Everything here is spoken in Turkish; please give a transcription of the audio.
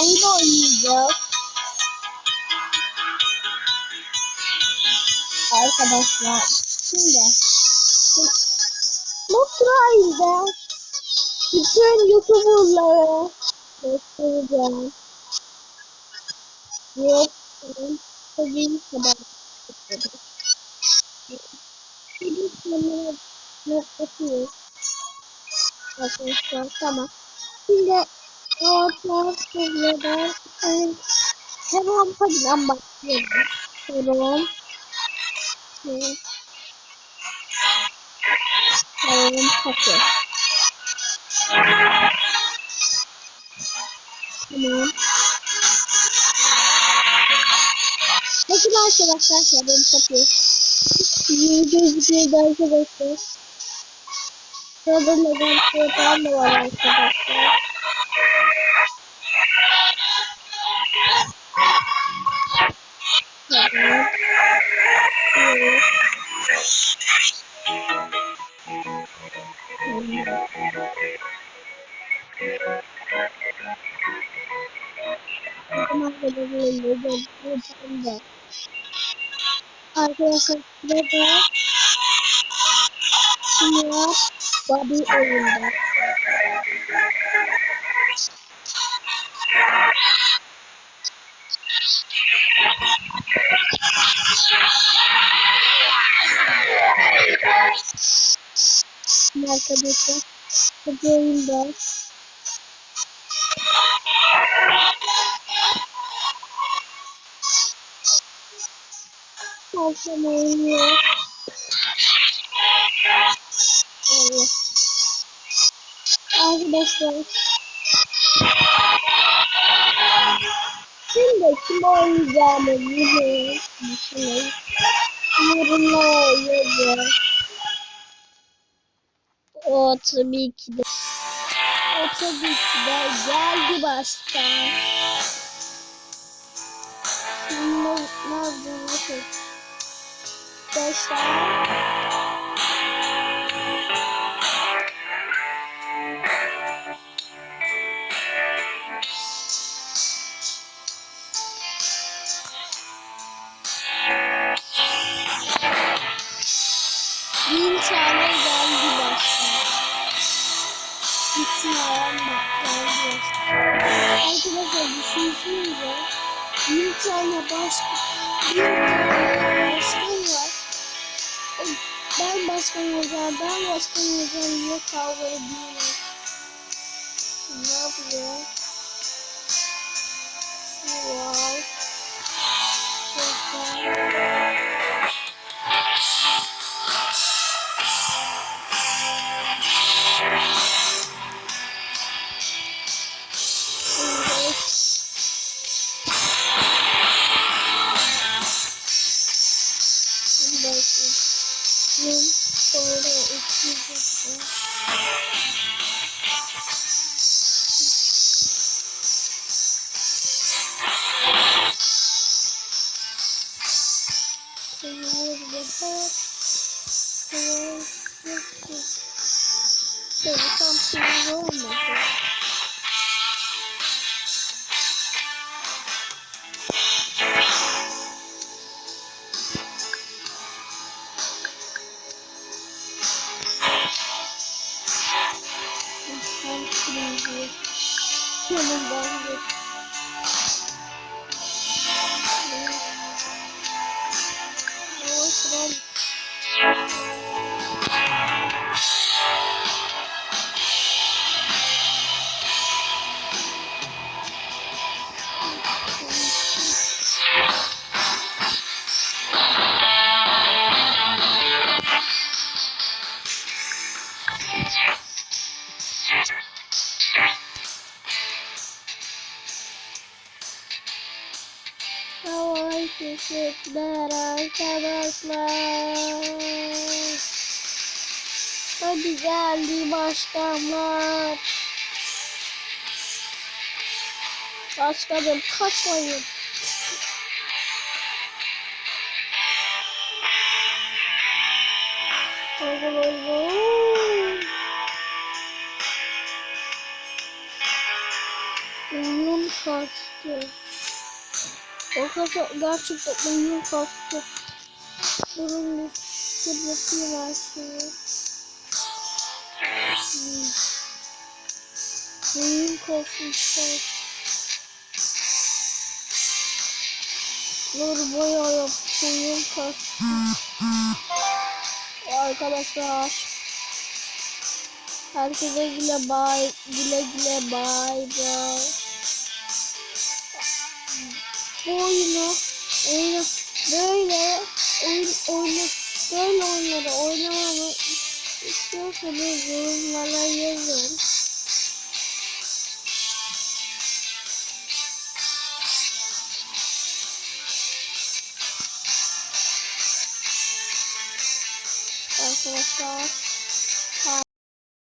oyun oynayacağız. Arkadaşlar şimdi Motra'yla bütün YouTuber'ları göstereceğim. Yok, tabii kadar kamera noktası Arkadaşlar tamam. Şimdi orta seviyeden hemen hadi başlayalım. Heron. Heron. Heron kapı. Tamam. Bakın arkadaşlar Heron kapı. İyi gözüküyor arkadaşlar. Şurada neden şuradan da var arkadaşlar. Arkadaşlar burada Şimdi Bobby oyunda. Arkadaşlar Bobby oyunda. Kalkan oynuyor. Evet. Arkadaşlar. Şimdi kim oynayacağımı biliyorum. Düşünün. Yorumlara yazın. O tabii ki de. O tabii ki de geldi baştan. Şimdi nerede bakın. Baştan. Bin tane Başına. Arkadaşlar düşünsenize. Bin tane başka, bin tane başkan var. Ben başkan olacağım, ben başkan olacağım diye kavga ediyorlar. Ne yapıyor? Wow. Böyle tam sınırı olmadı. Tam sınırı. Fişekler arkadaşlar. Hadi geldi başkanlar. Başkanım kaçmayın. Arkadaşlar. Oyun oyun kastı. O kasa gerçekten oyun kastı. Durun bir her şeyi. Hmm. Oyun kasmışlar. Dur bayağı yaptı oyun kastı. Arkadaşlar. Herkese güle bay, güle güle bay bay. Bu oyunu, oyunu böyle oyun, oyunu böyle oyunları oynamamı istiyorsanız yorumlara yazın. Arkadaşlar.